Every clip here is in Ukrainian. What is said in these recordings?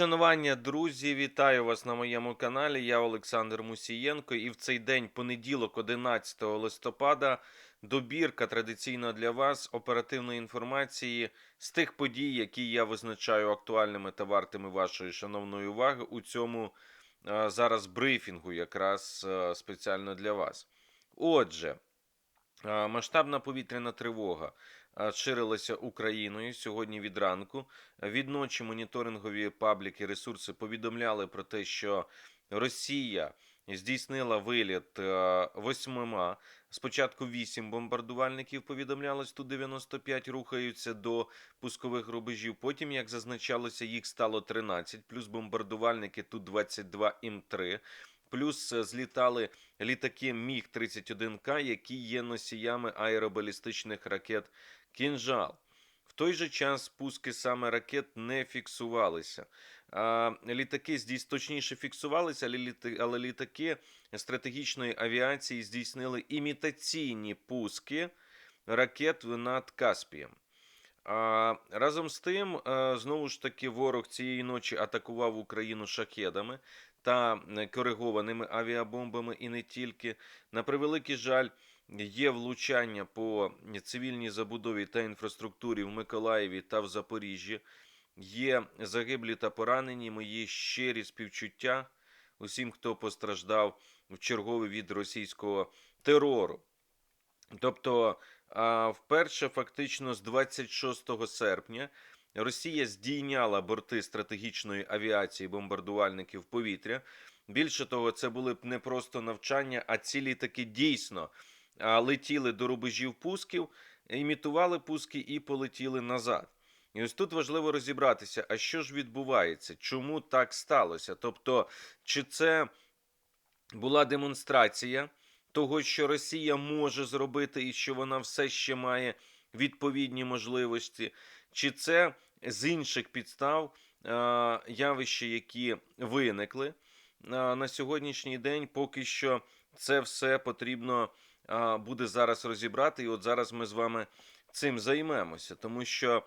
Шанування, друзі, вітаю вас на моєму каналі. Я Олександр Мусієнко. І в цей день, понеділок, 11 листопада, добірка традиційно для вас оперативної інформації з тих подій, які я визначаю актуальними та вартими вашої шановної уваги у цьому е, зараз брифінгу, якраз е, спеціально для вас. Отже, е, масштабна повітряна тривога ширилася Україною сьогодні від ранку. Від ночі моніторингові пабліки ресурси повідомляли про те, що Росія здійснила виліт е, восьмима. Спочатку вісім бомбардувальників повідомлялось, ту 95 рухаються до пускових рубежів. Потім, як зазначалося, їх стало 13, плюс бомбардувальники ту 22 М3. Плюс е, злітали літаки Міг 31К, які є носіями аеробалістичних ракет Кінжал. В той же час пуски саме ракет не фіксувалися. А, літаки точніше фіксувалися, але, літа... але літаки стратегічної авіації здійснили імітаційні пуски ракет над Каспієм. А, разом з тим, а, знову ж таки, ворог цієї ночі атакував Україну шахедами та коригованими авіабомбами і не тільки. На превеликий жаль, є влучання по цивільній забудові та інфраструктурі в Миколаєві та в Запоріжжі. Є загиблі та поранені. Мої щирі співчуття усім, хто постраждав в чергове від російського терору. Тобто, вперше, фактично, з 26 серпня Росія здійняла борти стратегічної авіації бомбардувальників повітря. Більше того, це були б не просто навчання, а ці літаки дійсно летіли до рубежів пусків, імітували пуски і полетіли назад. І ось тут важливо розібратися, а що ж відбувається, чому так сталося? Тобто, чи це була демонстрація того, що Росія може зробити і що вона все ще має відповідні можливості, чи це з інших підстав е, явища, які виникли е, на сьогоднішній день, поки що це все потрібно е, буде зараз розібрати. І от зараз ми з вами цим займемося, тому що.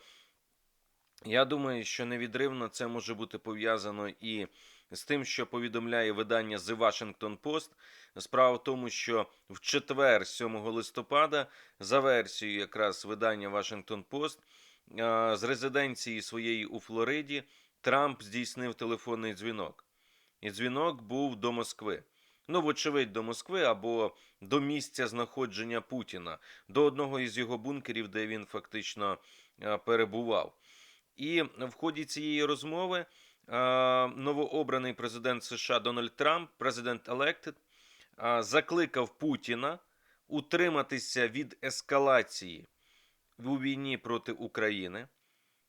Я думаю, що невідривно це може бути пов'язано і з тим, що повідомляє видання The Washington Post. Справа в тому, що в четвер, 7 листопада, за версією якраз видання Washington Post, з резиденції своєї у Флориді Трамп здійснив телефонний дзвінок. І дзвінок був до Москви. Ну, вочевидь, до Москви або до місця знаходження Путіна, до одного із його бункерів, де він фактично перебував. І в ході цієї розмови новообраний президент США Дональд Трамп, президент а, закликав Путіна утриматися від ескалації у війні проти України.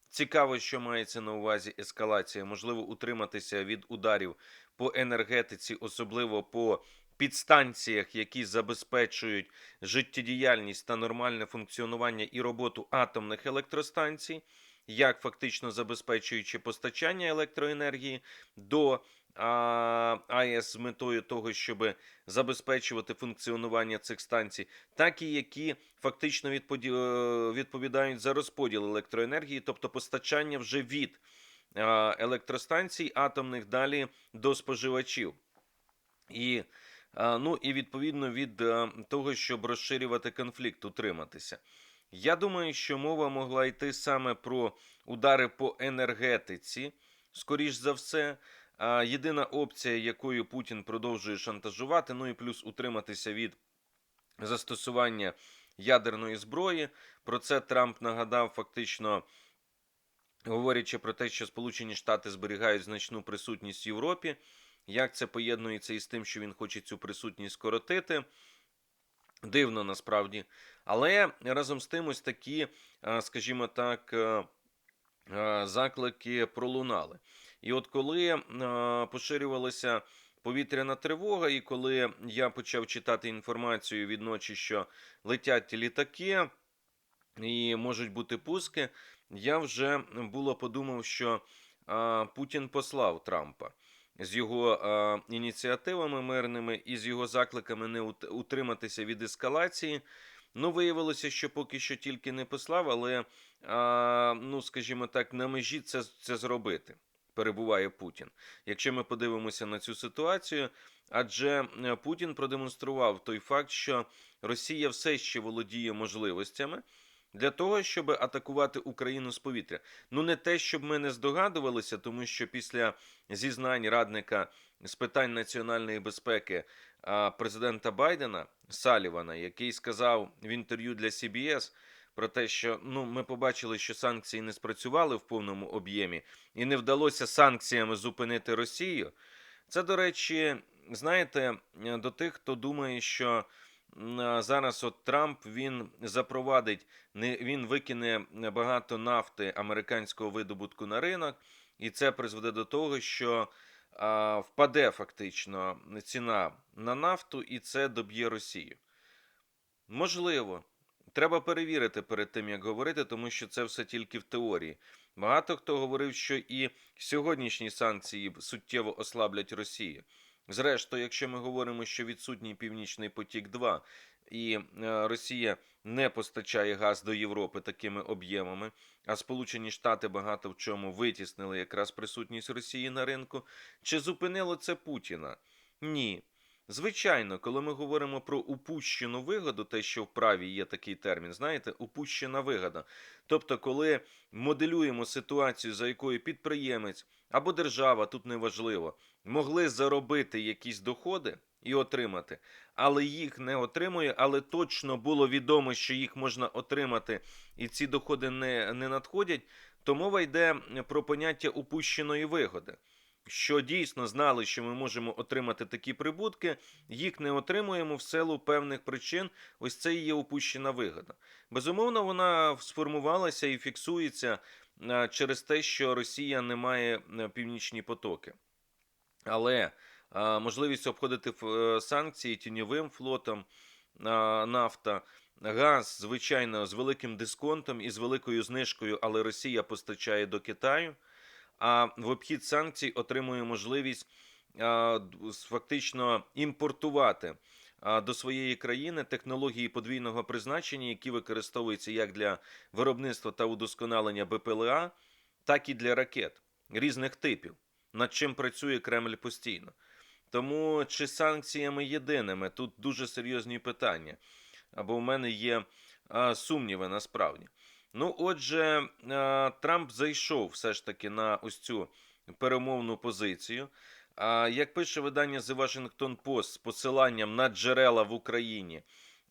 Цікаво, що мається на увазі ескалація, можливо, утриматися від ударів по енергетиці, особливо по підстанціях, які забезпечують життєдіяльність та нормальне функціонування і роботу атомних електростанцій як фактично забезпечуючи постачання електроенергії до АЕС з метою того, щоб забезпечувати функціонування цих станцій, так і які фактично е, відповідають за розподіл електроенергії, тобто постачання вже від електростанцій атомних далі до споживачів. І ну і відповідно від того, щоб розширювати конфлікт, утриматися. Я думаю, що мова могла йти саме про удари по енергетиці, скоріш за все. Єдина опція, якою Путін продовжує шантажувати, ну і плюс утриматися від застосування ядерної зброї. Про це Трамп нагадав фактично. Говорячи про те, що Сполучені Штати зберігають значну присутність в Європі, як це поєднується із тим, що він хоче цю присутність скоротити. Дивно насправді. Але разом з тим, ось такі, скажімо так, е, е, заклики пролунали. І от коли е, поширювалася повітряна тривога, і коли я почав читати інформацію від ночі, що летять літаки і можуть бути пуски, я вже було подумав, що Путін послав Трампа з його а, ініціативами мирними і з його закликами не утриматися від ескалації. Ну, виявилося, що поки що тільки не послав, але, а, ну, скажімо так, на межі це, це зробити. Перебуває Путін. Якщо ми подивимося на цю ситуацію, адже е, Путін продемонстрував той факт, що Росія все ще володіє можливостями для того, щоб атакувати Україну з повітря. Ну не те, щоб ми не здогадувалися, тому що після зізнань радника з питань національної безпеки президента Байдена Салівана, який сказав в інтерв'ю для CBS про те, що ну ми побачили, що санкції не спрацювали в повному об'ємі, і не вдалося санкціями зупинити Росію. Це, до речі, знаєте, е, до тих, хто думає, що зараз от Трамп він запровадить, не він викине багато нафти американського видобутку на ринок, і це призведе до того, що а, впаде фактично ціна на нафту, і це доб'є Росію. Можливо. Треба перевірити перед тим, як говорити, тому що це все тільки в теорії. Багато хто говорив, що і сьогоднішні санкції суттєво ослаблять Росію. Зрештою, якщо ми говоримо, що відсутній Північний потік 2 і е, Росія не постачає газ до Європи такими об'ємами, а Сполучені Штати багато в чому витіснили якраз присутність Росії на ринку, чи зупинило це Путіна? Ні. Звичайно, коли ми говоримо про упущену вигоду, те, що в праві є такий термін, знаєте, упущена вигода. Тобто, коли моделюємо ситуацію, за якою підприємець або держава, тут неважливо, могли заробити якісь доходи і отримати, але їх не отримує, але точно було відомо, що їх можна отримати, і ці доходи не, не надходять, то мова йде про поняття упущеної вигоди що дійсно знали, що ми можемо отримати такі прибутки, їх не отримуємо в силу певних причин. Ось це і є упущена вигода. Безумовно, вона сформувалася і фіксується через те, що Росія не має північні потоки. Але можливість обходити е, санкції тіньовим флотом нафта. Газ, звичайно, з великим дисконтом і з великою знижкою, але Росія постачає до Китаю а в обхід санкцій отримує можливість фактично імпортувати до своєї країни технології подвійного призначення, які використовуються як для виробництва та удосконалення БПЛА, так і для ракет різних типів, над чим працює Кремль постійно. Тому чи санкціями єдиними тут дуже серйозні питання, або в мене є сумніви насправді. Ну, отже, е, Трамп зайшов все ж таки на ось цю перемовну позицію. А як пише видання The Washington Post з посиланням на джерела в Україні,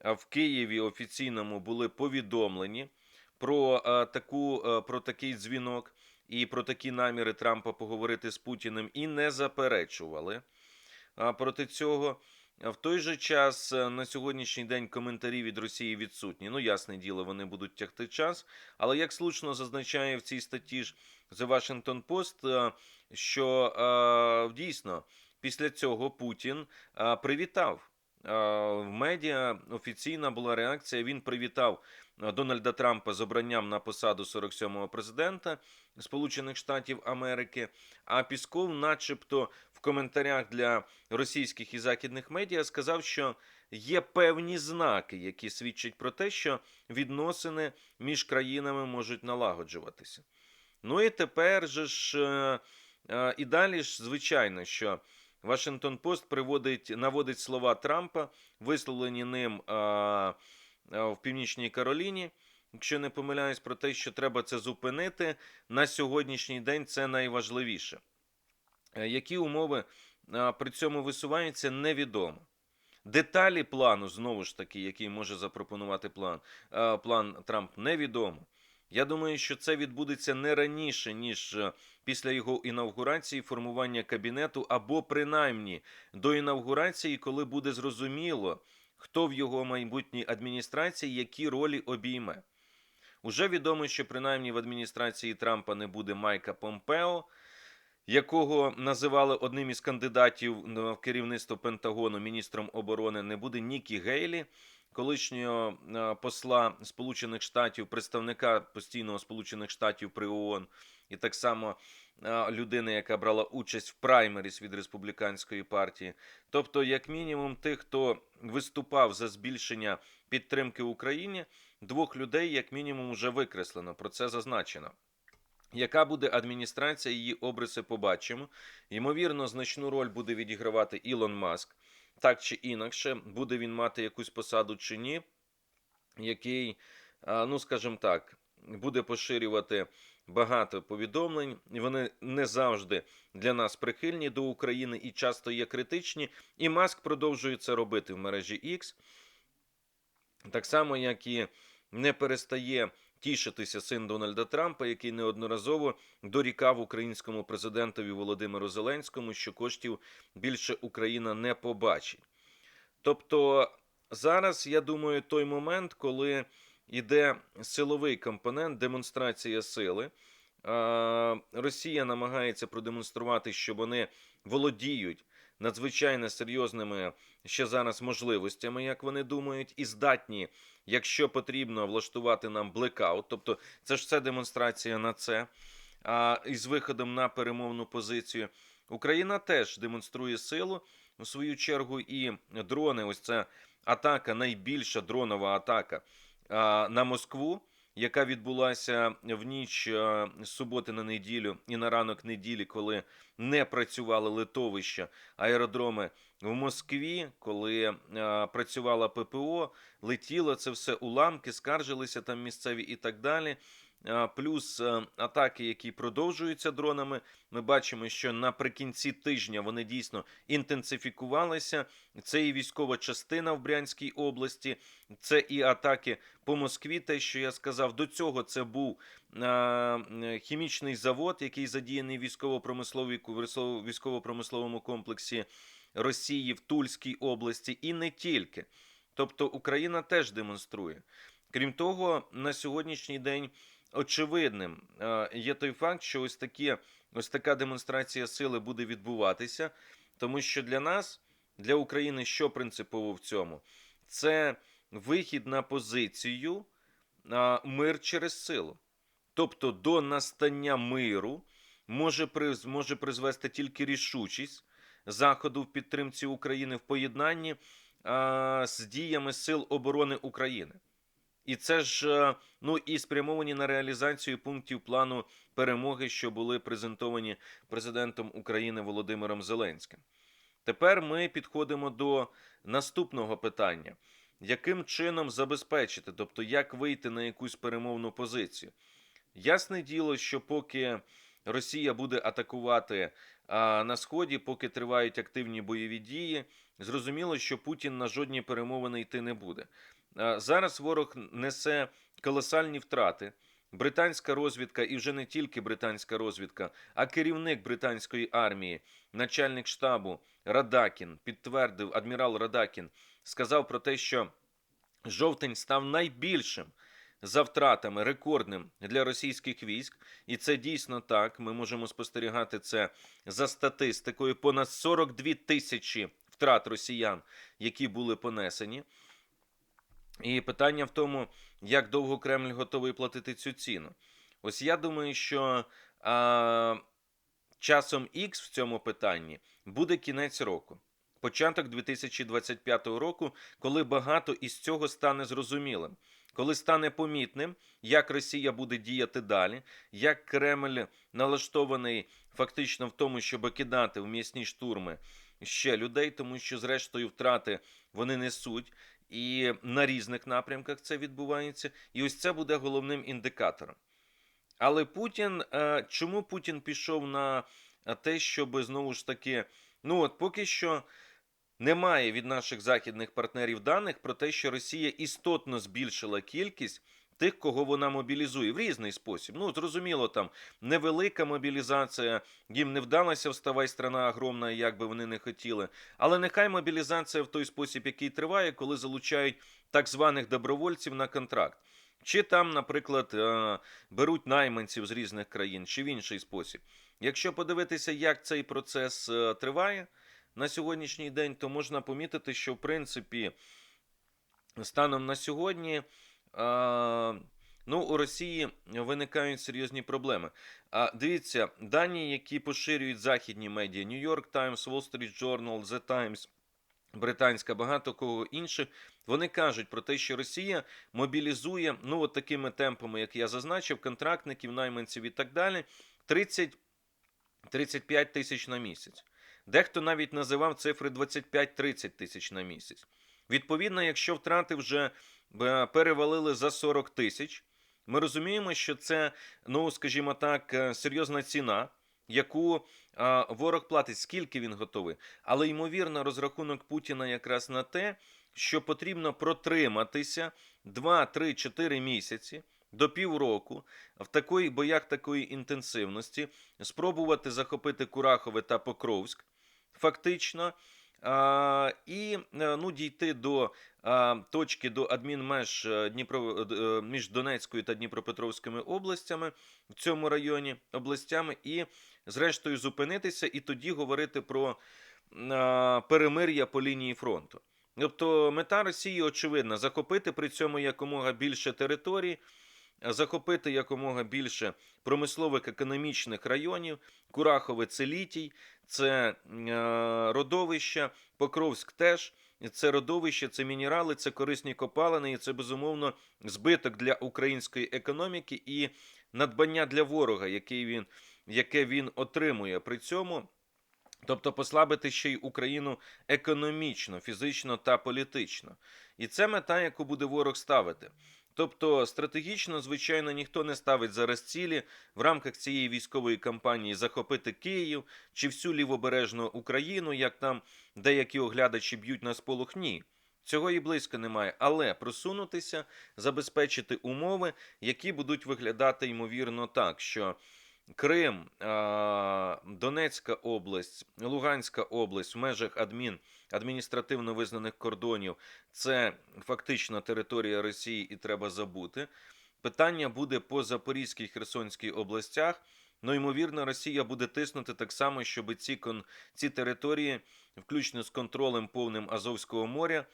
в Києві офіційному були повідомлені про е, таку е, про такий дзвінок і про такі наміри Трампа поговорити з Путіним і не заперечували проти цього. А В той же час е, на сьогоднішній день коментарі від Росії відсутні. Ну, ясне діло, вони будуть тягти час. Але як слушно зазначає в цій статті ж The Washington Post, е, що е, дійсно після цього Путін е, привітав. Е, В медіа офіційна була реакція. Він привітав е, Дональда Трампа з обранням на посаду 47-го президента Сполучених Штатів Америки. А Пісков, начебто, в коментарях для російських і західних медіа сказав, що є певні знаки, які свідчать про те, що відносини між країнами можуть налагоджуватися. Ну і тепер же ж е, е, і далі ж, звичайно, що Вашингтон Пост приводить, наводить слова Трампа, висловлені ним е, е, в Північній Кароліні. Якщо не помиляюсь про те, що треба це зупинити, на сьогоднішній день це найважливіше. Е, Які умови при цьому висуваються, невідомо. Деталі плану, знову ж таки, який може запропонувати план, план Трамп, невідомо. Я думаю, що це відбудеться не раніше, ніж е, після його інавгурації, формування кабінету, або принаймні до інавгурації, коли буде зрозуміло, хто в його майбутній адміністрації які ролі обійме. Уже відомо, що принаймні в адміністрації Трампа не буде Майка Помпео, якого називали одним із кандидатів в керівництво Пентагону міністром оборони, не буде Нікі Гейлі, колишнього е, посла Сполучених Штатів, представника постійного Сполучених Штатів при ООН, і так само людини, яка брала участь в праймеріс від республіканської партії. Тобто, як мінімум, тих, хто виступав за збільшення підтримки Україні, двох людей, як мінімум, вже викреслено. Про це зазначено. Яка буде адміністрація, її обриси побачимо. Ймовірно, значну роль буде відігравати Ілон Маск, так чи інакше, буде він мати якусь посаду чи ні, який, ну скажімо так, буде поширювати багато повідомлень. Вони не завжди для нас прихильні до України і часто є критичні. І Маск продовжує це робити в мережі X. Так само, як і не перестає тішитися син Дональда Трампа, який неодноразово дорікав українському президентові Володимиру Зеленському, що коштів більше Україна не побачить. Тобто зараз, я думаю, той момент, коли йде силовий компонент, демонстрація сили. Росія намагається продемонструвати, що вони володіють надзвичайно серйозними ще зараз можливостями, як вони думають, і здатні, якщо потрібно, влаштувати нам блекаут. Тобто, це ж все демонстрація на це. А із виходом на перемовну позицію Україна теж демонструє силу у свою чергу, і дрони. Ось це атака, найбільша дронова атака на Москву. Яка відбулася в ніч суботи на неділю і на ранок неділі, коли не працювали литовища, аеродроми в Москві, коли працювала ППО, летіло це все уламки, скаржилися там місцеві і так далі. Плюс атаки, які продовжуються дронами. Ми бачимо, що наприкінці тижня вони дійсно інтенсифікувалися. Це і військова частина в Брянській області, це і атаки по Москві. Те, що я сказав, до цього це був хімічний завод, який задіяний військово-промисловому комплексі Росії в Тульській області, і не тільки. Тобто Україна теж демонструє. Крім того, на сьогоднішній день очевидним е, є той факт, що ось такі, ось така демонстрація сили буде відбуватися, тому що для нас, для України, що принципово в цьому? Це вихід на позицію мир через силу. Тобто до настання миру може, приз, може призвести тільки рішучість заходу в підтримці України в поєднанні а, з діями Сил оборони України. І це ж е, ну і спрямовані на реалізацію пунктів плану перемоги, що були презентовані президентом України Володимиром Зеленським. Тепер ми підходимо до наступного питання: яким чином забезпечити, тобто як вийти на якусь перемовну позицію? Ясне діло, що поки Росія буде атакувати а, на сході, поки тривають активні бойові дії, зрозуміло, що Путін на жодні перемовини йти не буде. Зараз ворог несе колосальні втрати. Британська розвідка, і вже не тільки британська розвідка, а керівник британської армії, начальник штабу Радакін, підтвердив адмірал Радакін, сказав про те, що жовтень став найбільшим за втратами рекордним для російських військ, і це дійсно так. Ми можемо спостерігати це за статистикою. Понад 42 тисячі втрат росіян, які були понесені. І питання в тому, як довго Кремль готовий платити цю ціну. Ось я думаю, що а, часом X в цьому питанні буде кінець року, початок 2025 року, коли багато із цього стане зрозумілим, коли стане помітним, як Росія буде діяти далі, як Кремль налаштований фактично в тому, щоб кидати в м'ясні штурми ще людей, тому що, зрештою, втрати вони несуть. І на різних напрямках це відбувається. І ось це буде головним індикатором. Але Путін, е, чому Путін пішов на те, щоб знову ж таки, ну от поки що немає від наших західних партнерів даних про те, що Росія істотно збільшила кількість тих, кого вона мобілізує в різний спосіб. Ну, зрозуміло, там невелика мобілізація, їм не вдалося вставай страна огромна, як би вони не хотіли. Але нехай мобілізація в той спосіб, який триває, коли залучають так званих добровольців на контракт. Чи там, наприклад, е, беруть найманців з різних країн, чи в інший спосіб. Якщо подивитися, як цей процес е, триває на сьогоднішній день, то можна помітити, що в принципі станом на сьогодні. Ну, у Росії виникають серйозні проблеми. А дивіться, дані, які поширюють західні медіа: New York Times, Wall Street Journal, The Times, британська, багато кого інших, вони кажуть про те, що Росія мобілізує, ну от такими темпами, як я зазначив, контрактників, найманців і так далі, 30-35 тисяч на місяць. Дехто навіть називав цифри 25-30 тисяч на місяць. Відповідно, якщо втрати вже е, перевалили за 40 тисяч, ми розуміємо, що це, ну скажімо так, е, серйозна ціна, яку ворог платить, скільки він готовий. Але ймовірно, розрахунок Путіна якраз на те, що потрібно протриматися 2, 3, 4 місяці до півроку в такої боях такої інтенсивності, спробувати захопити Курахове та Покровськ, фактично. І е, ну, дійти до точки до адмінмеж е, Дніпро, е, між Донецькою та Дніпропетровськими областями в цьому районі областями, і зрештою зупинитися, і тоді говорити про перемир'я по лінії фронту. Тобто мета Росії очевидна захопити при цьому якомога більше територій, захопити якомога більше промислових економічних районів. Курахове це літій, це е, родовища, Покровськ теж. Це родовище, це мінерали, це корисні копалини, і це безумовно збиток для української економіки і надбання для ворога, який він, яке він отримує при цьому. Тобто послабити ще й Україну економічно, фізично та політично. І це мета, яку буде ворог ставити. Тобто стратегічно, звичайно, ніхто не ставить зараз цілі в рамках цієї військової кампанії захопити Київ чи всю лівобережну Україну, як там деякі оглядачі б'ють на сполох. Ні. Цього і близько немає, але просунутися, забезпечити умови, які будуть виглядати ймовірно так, що Крим, Донецька область, Луганська область в межах адмін адміністративно визнаних кордонів це фактично територія Росії і треба забути. Питання буде по Запорізькій Херсонській областях. Ну, ймовірно, Росія буде тиснути так само, щоб ці, кон... ці території, включно з контролем повним Азовського моря,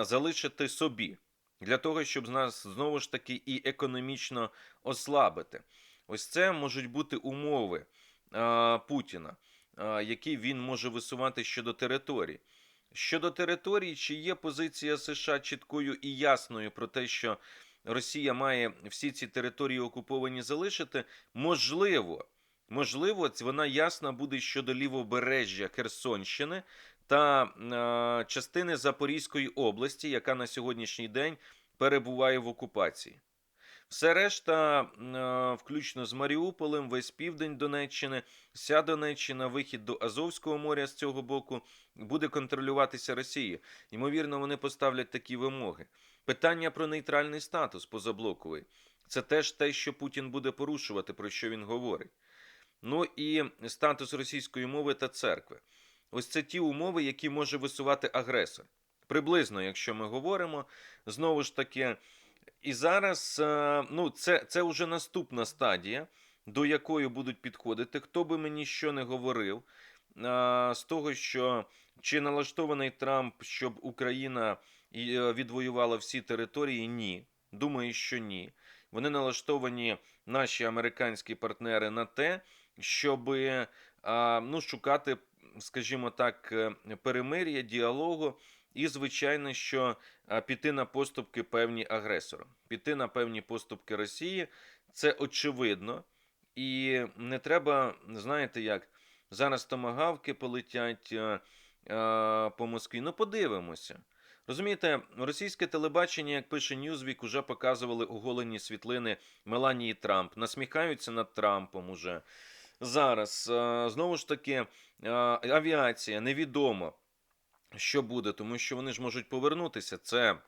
залишити собі для того, щоб нас знову ж таки і економічно ослабити. Ось це можуть бути умови а, Путіна, які він може висувати щодо територій. Щодо територій, чи є позиція США чіткою і ясною про те, що Росія має всі ці території окуповані залишити, можливо, можливо, вона ясна буде щодо лівобережжя Херсонщини та е, частини Запорізької області, яка на сьогоднішній день перебуває в окупації. Все решта, е, включно з Маріуполем, весь південь Донеччини, вся Донеччина, вихід до Азовського моря з цього боку буде контролюватися Росією. Ймовірно, вони поставлять такі вимоги. Питання про нейтральний статус позаблоковий це теж те, що Путін буде порушувати, про що він говорить. Ну і статус російської мови та церкви. Ось це ті умови, які може висувати агресор. Приблизно, якщо ми говоримо, знову ж таки. І зараз е, ну, це, це вже наступна стадія, до якої будуть підходити. Хто би мені що не говорив, е, з того, що чи налаштований Трамп, щоб Україна е, відвоювала всі території? Ні. Думаю, що ні. Вони налаштовані наші американські партнери на те, щоб ну, шукати, скажімо так, перемир'я, діалогу. І, звичайно, що піти на поступки певні агресорам, піти на певні поступки Росії це очевидно. І не треба, знаєте, як зараз томагавки полетять а, по Москві. Ну, подивимося. Розумієте, російське телебачення, як пише Ньюзвік, уже показували оголені світлини Меланії Трамп, насміхаються над Трампом уже. Зараз а, знову ж таки а, авіація невідомо що буде, тому що вони ж можуть повернутися. Це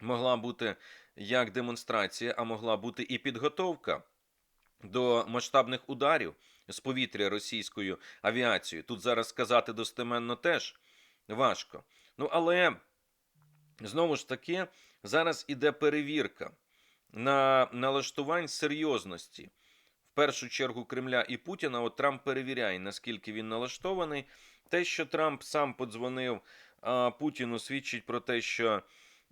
могла бути як демонстрація, а могла бути і підготовка до масштабних ударів з повітря російською авіацією. Тут зараз сказати достеменно теж важко. Ну, але знову ж таки, зараз іде перевірка на налаштувань серйозності. В першу чергу Кремля і Путіна, от Трамп перевіряє, наскільки він налаштований. Те, що Трамп сам подзвонив Путіну, свідчить про те, що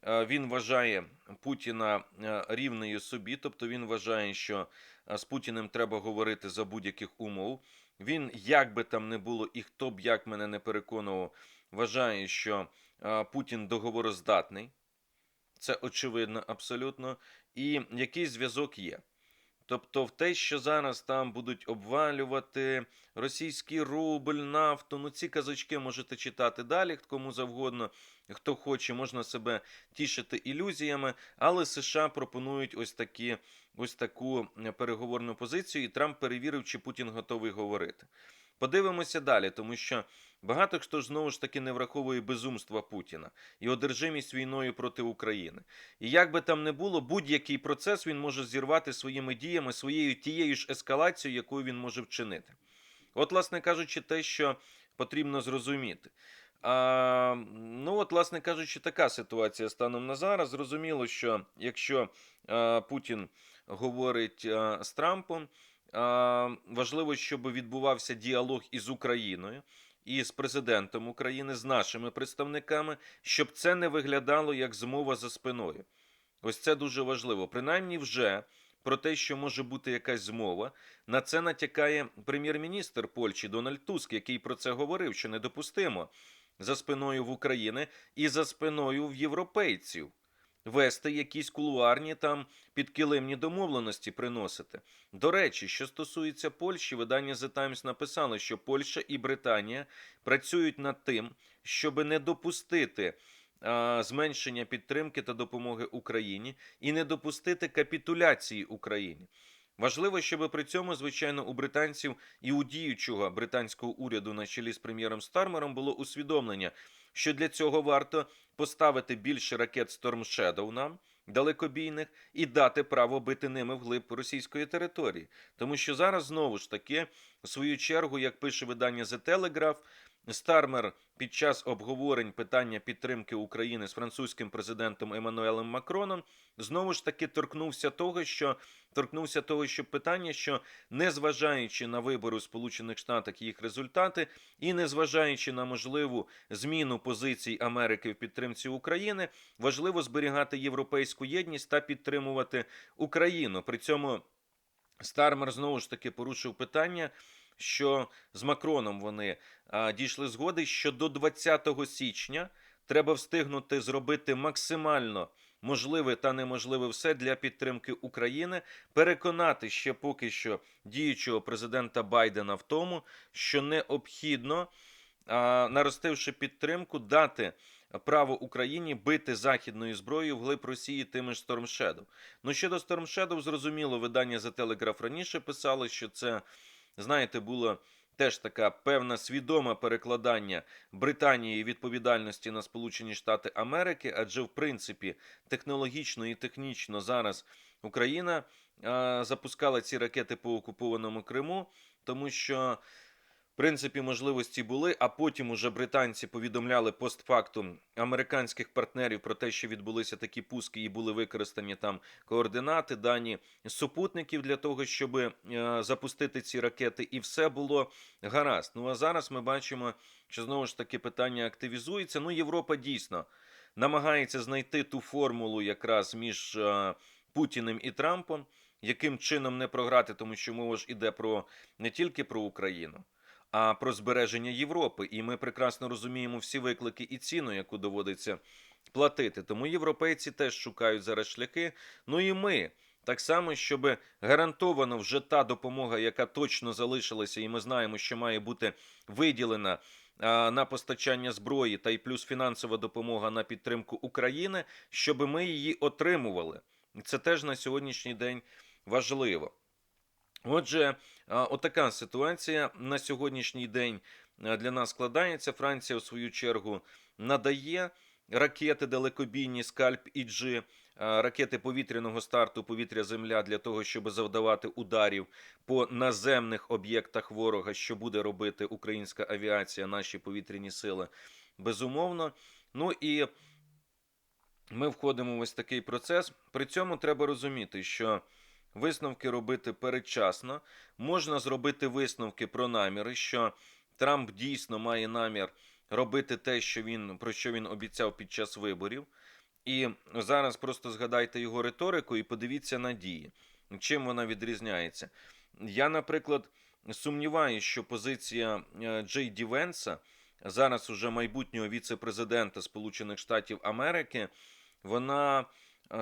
він вважає Путіна рівною собі, тобто він вважає, що з Путіним треба говорити за будь-яких умов. Він, як би там не було, і хто б як мене не переконував, вважає, що Путін договороздатний. Це очевидно абсолютно. І якийсь зв'язок є. Тобто, в те, що зараз там будуть обвалювати російський рубль, нафту, ну ці казочки можете читати далі, кому завгодно, хто хоче, можна себе тішити ілюзіями, але США пропонують ось такі, ось таку е, переговорну позицію, і Трамп перевірив, чи Путін готовий говорити. Подивимося далі, тому що багато хто ж знову ж таки не враховує безумства Путіна і одержимість війною проти України. І як би там не було, будь-який процес він може зірвати своїми діями, своєю тією ж ескалацією, яку він може вчинити. От, власне кажучи, те, що потрібно зрозуміти. А, ну, от, власне кажучи, така ситуація станом на зараз. Зрозуміло, що якщо а, Путін говорить а, з Трампом, а, важливо, щоб відбувався діалог із Україною. І з президентом України, з нашими представниками, щоб це не виглядало як змова за спиною. Ось це дуже важливо. Принаймні, вже про те, що може бути якась змова, на це натякає прем'єр-міністр Польщі Дональд Туск, який про це говорив, що недопустимо за спиною в України і за спиною в європейців вести якісь кулуарні там підкилимні домовленості приносити. До речі, що стосується Польщі, видання The Times написало, що Польща і Британія працюють над тим, щоб не допустити зменшення підтримки та допомоги Україні і не допустити капітуляції Україні. Важливо, щоб при цьому, звичайно, у британців і у діючого британського уряду на чолі з прем'єром Стармером було усвідомлення, що для цього варто поставити більше ракет Storm Shadow нам, далекобійних, і дати право бити ними вглиб російської території. Тому що зараз знову ж таки, в свою чергу, як пише видання The Telegraph, Стармер під час обговорень питання підтримки України з французьким президентом Еммануелем Макроном знову ж таки торкнувся того, що торкнувся того, що питання, що незважаючи на вибори у Сполучених Штатах їх результати, і незважаючи на можливу зміну позицій Америки в підтримці України, важливо зберігати європейську єдність та підтримувати Україну. При цьому Стармер знову ж таки порушив питання. Що з Макроном вони а, дійшли згоди, що до 20 січня треба встигнути зробити максимально можливе та неможливе все для підтримки України, переконати ще поки що діючого президента Байдена в тому, що необхідно, а, наростивши підтримку, дати право Україні бити західною зброєю вглиб Росії тими ж Storm. Ну щодо Storm зрозуміло, видання The Telegraph раніше писало, що це, знаєте, було. Теж така певна свідоме перекладання Британії відповідальності на Сполучені Штати Америки, адже в принципі технологічно і технічно зараз Україна а, запускала ці ракети по окупованому Криму, тому що принципі можливості були. А потім уже британці повідомляли постфактум американських партнерів про те, що відбулися такі пуски, і були використані там координати, дані супутників для того, щоб е, запустити ці ракети, і все було гаразд. Ну а зараз ми бачимо, що знову ж таки питання активізується. Ну, Європа дійсно намагається знайти ту формулу якраз між е, Путіним і Трампом, яким чином не програти, тому що мова ж іде про не тільки про Україну. А про збереження Європи, і ми прекрасно розуміємо всі виклики і ціну, яку доводиться платити. Тому європейці теж шукають зараз шляхи. Ну і ми так само, щоб гарантовано вже та допомога, яка точно залишилася, і ми знаємо, що має бути виділена на постачання зброї, та й плюс фінансова допомога на підтримку України, щоб ми її отримували. Це теж на сьогоднішній день важливо. Отже, отака ситуація на сьогоднішній день для нас складається. Франція, в свою чергу, надає ракети далекобійні скальп і G, ракети повітряного старту повітря-земля для того, щоб завдавати ударів по наземних об'єктах ворога, що буде робити українська авіація, наші повітряні сили. Безумовно. Ну і ми входимо в ось такий процес. При цьому треба розуміти, що. Висновки робити передчасно. Можна зробити висновки про наміри, що Трамп дійсно має намір робити те, що він, про що він обіцяв під час виборів. І зараз просто згадайте його риторику і подивіться на дії, чим вона відрізняється. Я, наприклад, сумніваюся, що позиція Джей Ді Венса зараз уже майбутнього віце-президента Сполучених Штатів Америки, вона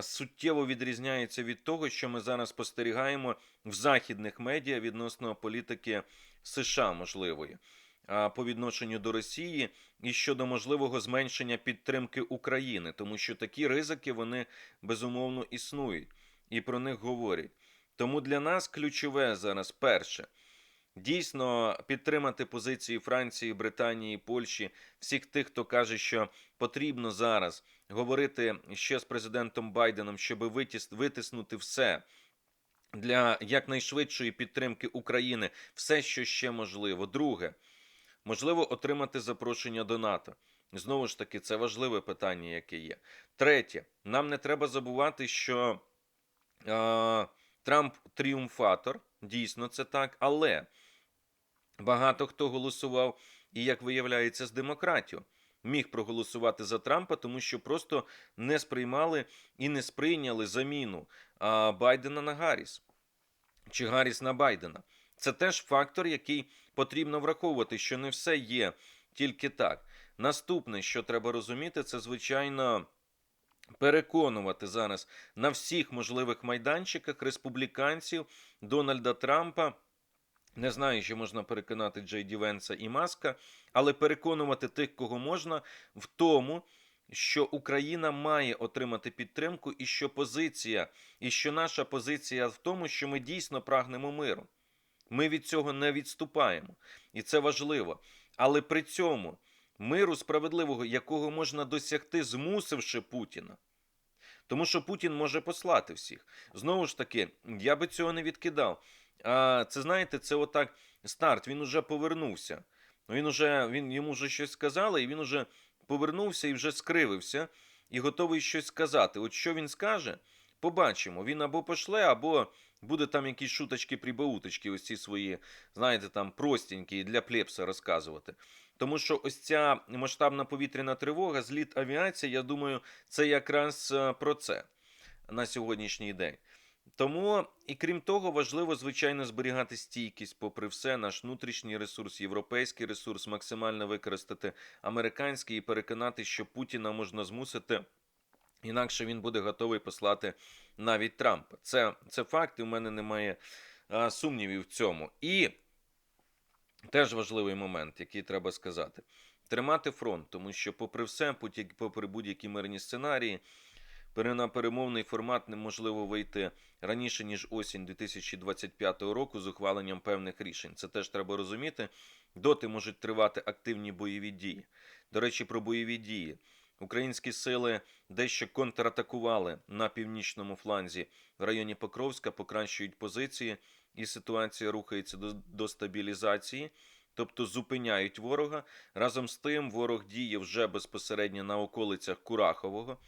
суттєво відрізняється від того, що ми зараз спостерігаємо в західних медіа відносно політики США можливої по відношенню до Росії і щодо можливого зменшення підтримки України, тому що такі ризики вони безумовно існують і про них говорять. Тому для нас ключове зараз перше. Дійсно підтримати позиції Франції, Британії, Польщі, всіх тих, хто каже, що потрібно зараз говорити ще з президентом Байденом, щоб витіс, витиснути все для якнайшвидшої підтримки України, все, що ще можливо. Друге, можливо, отримати запрошення до НАТО. Знову ж таки, це важливе питання, яке є. Третє, нам не треба забувати, що е, Трамп тріумфатор, дійсно це так, але багато хто голосував, і як виявляється, з демократів. Міг проголосувати за Трампа, тому що просто не сприймали і не сприйняли заміну Байдена на Гарріс чи Гарріс на Байдена. Це теж фактор, який потрібно враховувати, що не все є тільки так. Наступне, що треба розуміти, це звичайно переконувати зараз на всіх можливих майданчиках республіканців Дональда Трампа. Не знаю, чи можна переконати Джей Ді Венса і Маска, але переконувати тих, кого можна, в тому, що Україна має отримати підтримку, і що позиція, і що наша позиція в тому, що ми дійсно прагнемо миру. Ми від цього не відступаємо, і це важливо. Але при цьому миру справедливого, якого можна досягти, змусивши Путіна. Тому що Путін може послати всіх. Знову ж таки, я би цього не відкидав. А це знаєте, це отак старт. Він уже повернувся. Він уже він йому вже щось сказали, і він уже повернувся і вже скривився, і готовий щось сказати. От що він скаже, побачимо. Він або пошле, або буде там якісь шуточки прибауточки ось ці свої, знаєте, там простенькі для плепса розказувати. Тому що ось ця масштабна повітряна тривога, зліт авіації, я думаю, це якраз е, про це на сьогоднішній день. Тому, і крім того, важливо, звичайно, зберігати стійкість, попри все, наш внутрішній ресурс, європейський ресурс, максимально використати американський і переконати, що Путіна можна змусити. Інакше він буде готовий послати навіть Трампа. Це це факт, і в мене немає а, сумнівів в цьому. І теж важливий момент, який треба сказати: тримати фронт, тому що, попри все, попри будь-які мирні сценарії, на перемовний формат неможливо вийти раніше ніж осінь 2025 року з ухваленням певних рішень. Це теж треба розуміти. Доти можуть тривати активні бойові дії. До речі, про бойові дії. Українські сили дещо контратакували на північному фланзі в районі Покровська, покращують позиції, і ситуація рухається до, до стабілізації, тобто зупиняють ворога. Разом з тим, ворог діє вже безпосередньо на околицях Курахового.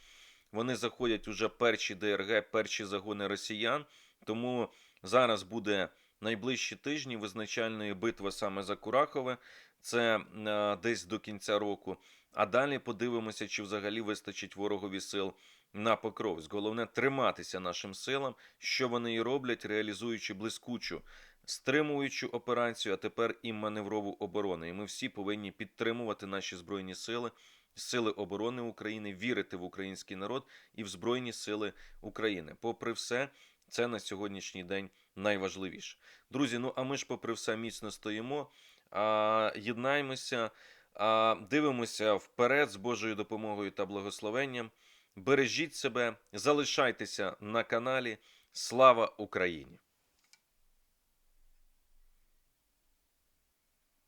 Вони заходять уже перші ДРГ, перші загони росіян. Тому зараз буде найближчі тижні визначальної битви саме за Курахове. Це е, десь до кінця року. А далі подивимося, чи взагалі вистачить ворогові сил на Покровськ. Головне триматися нашим силам, що вони і роблять, реалізуючи блискучу, стримуючу операцію, а тепер і маневрову оборону. І ми всі повинні підтримувати наші збройні сили. Сили оборони України, вірити в український народ і в Збройні Сили України. Попри все, це на сьогоднішній день найважливіше. Друзі, ну а ми ж, попри все, міцно стоїмо, а, єднаємося, а, дивимося вперед з Божою допомогою та благословенням. Бережіть себе, залишайтеся на каналі. Слава Україні!